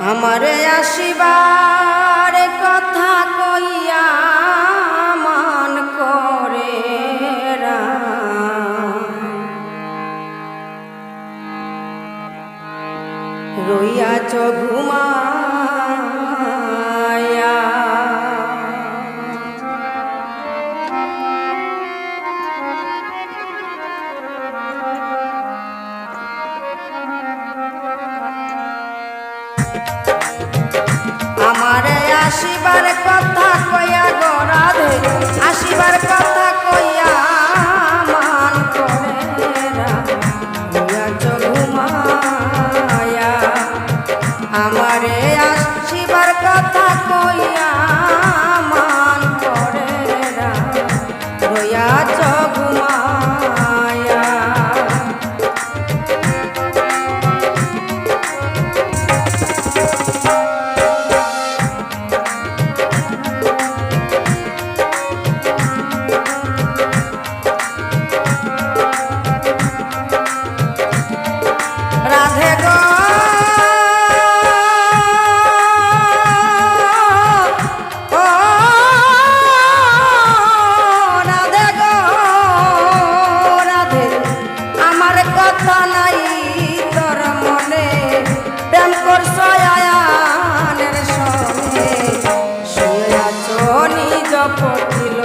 আমার আসিবার কথা কইয়া মান করে রইয়াছ ঘুমা আসিবার কথা কইয়া গো রাধে আসিবার কথা কইয়া মান করে রাধা চলু মায়া আমারে আসিবার কথা কইয়া শপথ দিল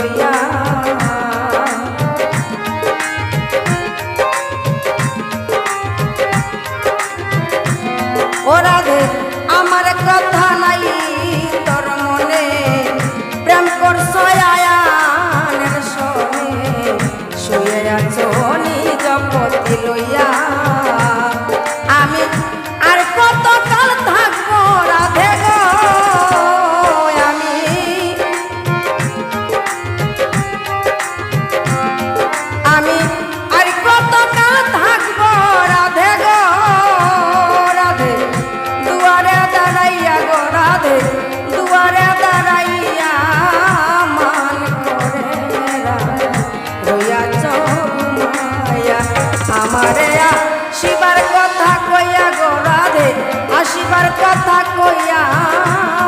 কথা কইয়া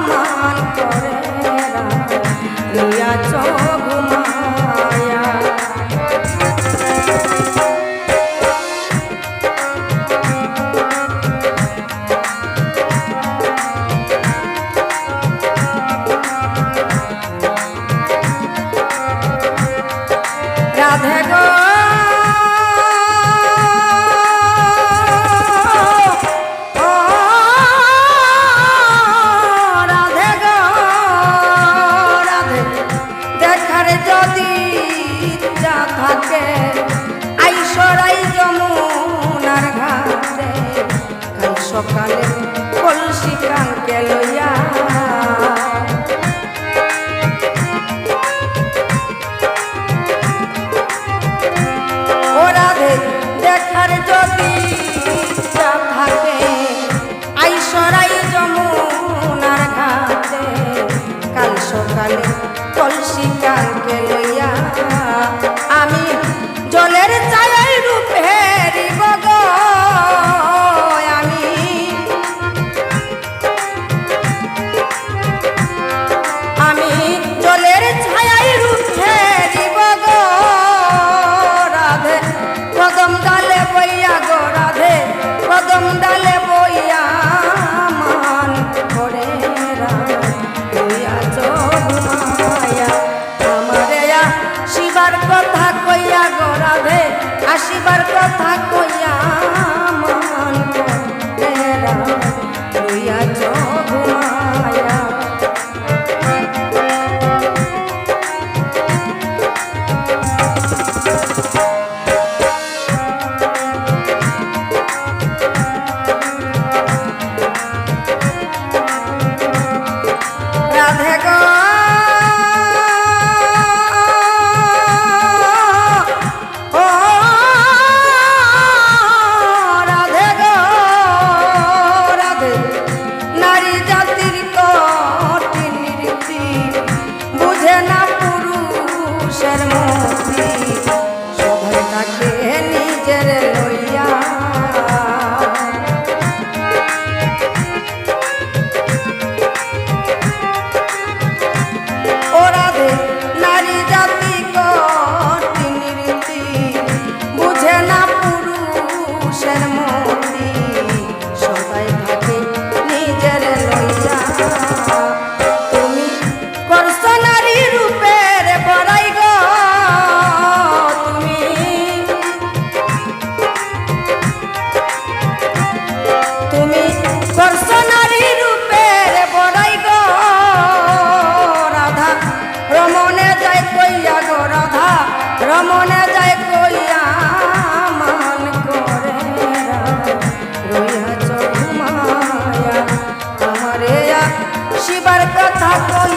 মান করে লইয়া চল। কলসি কাকে লইয়া থাকো রমনা যায় কইয়া মান করে রইয়া চোখ মায়া। আমারে শিবার কথা কই